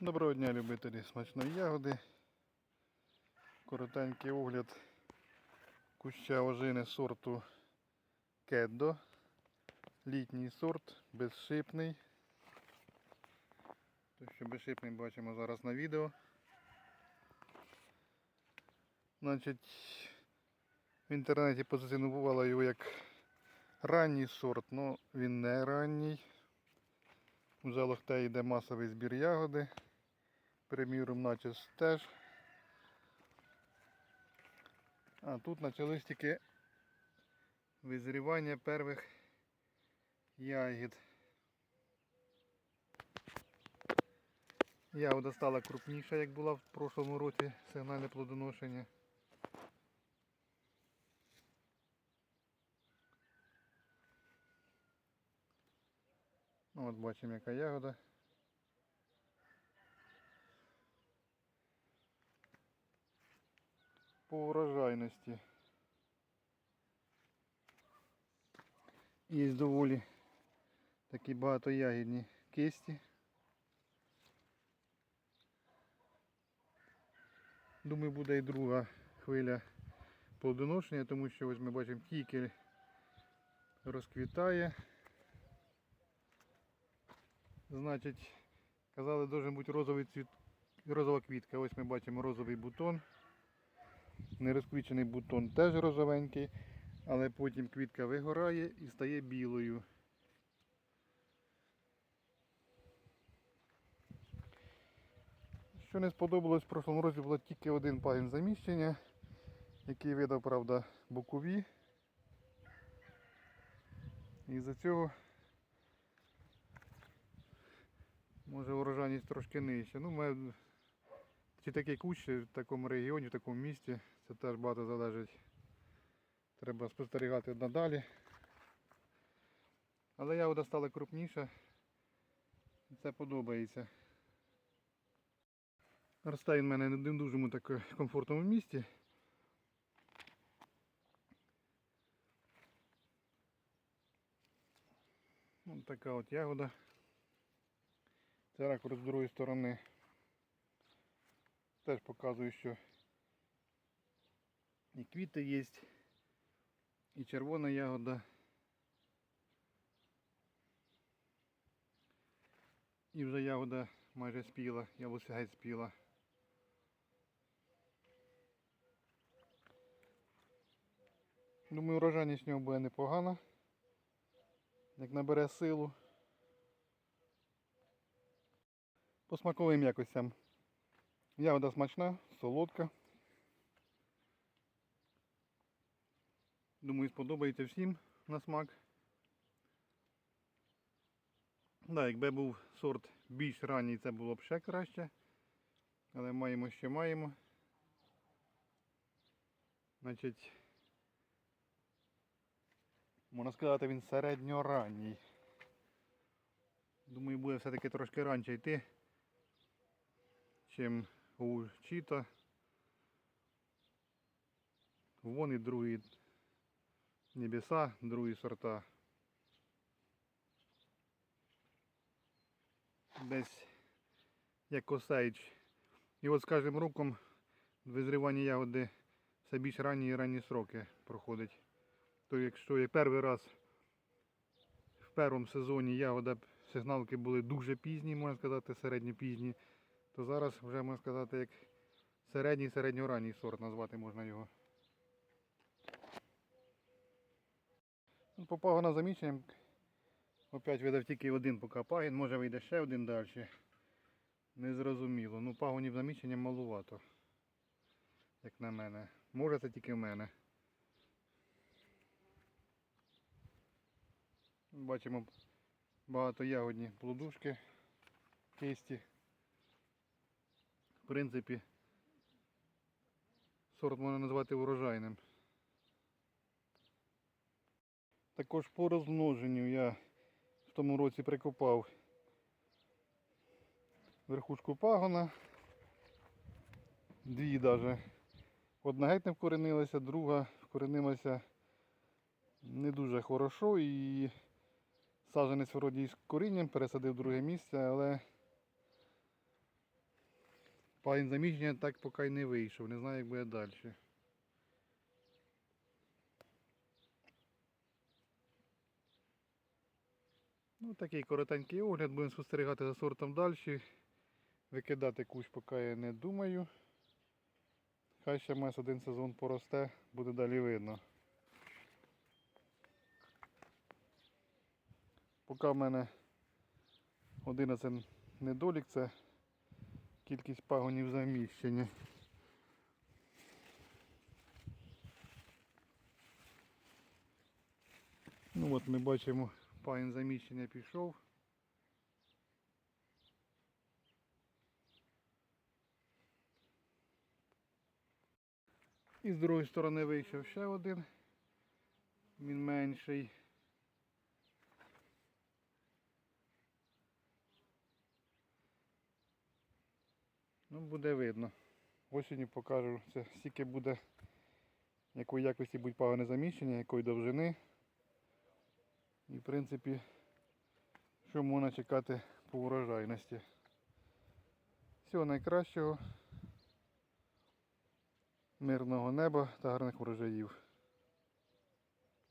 Доброго дня, любителі смачної ягоди. Коротенький огляд куща ожини сорту Кеддо. Літній сорт, безшипний. Те, що безшипний бачимо зараз на відео. Значить, в інтернеті позиціонувало його як ранній сорт, але він не ранній. Вже лохте йде масовий збір ягоди. Приміром начес теж. А тут почались тільки визрівання перших ягід. Ягода стала крупніша, як була в прошлому році сигнальне плодоношення. Ну, от бачимо яка ягода. По урожайності. Є доволі такі багатоягідні кисті. Думаю, буде і друга хвиля плодоношення, тому що ось ми бачимо тільки розквітає. Значить, казали, должен бути розовий цвіт, розова квітка. Ось ми бачимо розовий бутон. Нерозквічений бутон теж розовенький, але потім квітка вигорає і стає білою. Що не сподобалось, в прошлому році було тільки один пагін заміщення, який видав, правда, бокові. І за цього Може урожайність трошки нижча. Ну, чи такий кущ в такому регіоні, в такому місті, це теж багато залежить. Треба спостерігати надалі. Але ягода стала крупніша. Це подобається. Росте він в мене не в дуже так комфортному місці. Ось така от ягода. Це ракурс з другої сторони. Теж показую, що і квіти є, і червона ягода. І вже ягода майже спіла, яблуся геть спіла. Думаю, урожайність нього буде непогана. Як набере силу. По смаковим якостям. Ягода смачна, солодка. Думаю, сподобається всім на смак. Да, якби був сорт більш ранній, це було б ще краще. Але маємо, що маємо. Значить, можна сказати, він середньоранній. Думаю, буде все-таки трошки раніше йти чим у Чіта. Вон і другі небеса, другі сорта. Десь як косаїч. І от з кожним роком визрівання ягоди все більш ранні і ранні сроки проходить. То якщо як перший раз в першому сезоні ягода сигналки були дуже пізні, можна сказати, середньо пізні то зараз вже можна сказати як середній середньоранній сорт назвати можна його. Ну, По пагона заміченням опять видав тільки один поки пагін, може вийде ще один далі. Незрозуміло. Ну пагонів замічення малувато. Як на мене. Може це тільки в мене. Бачимо багато ягодні плодушки, кисті. В принципі, сорт можна назвати урожайним. Також по розмноженню я в тому році прикопав верхушку пагона. Дві навіть. Одна геть не вкоренилася, друга вкоренилася не дуже хорошо і саджанець вроді з корінням пересадив друге місце, але Пагін заміщення так поки й не вийшов, не знаю, як буде далі. Ну, такий коротенький огляд, будемо спостерігати за сортом далі. Викидати кущ поки я не думаю. Хай ще мес один сезон поросте, буде далі видно. Поки в мене 11 недолік, це кількість пагонів заміщення. Ну от ми бачимо, пагін заміщення пішов. І з другої сторони вийшов ще один. Він менший. Ну, буде видно. Осінню покажу, це стільки буде, якої якості будуть пагони заміщення, якої довжини. І в принципі, що можна чекати по урожайності. Всього найкращого, мирного неба та гарних урожаїв.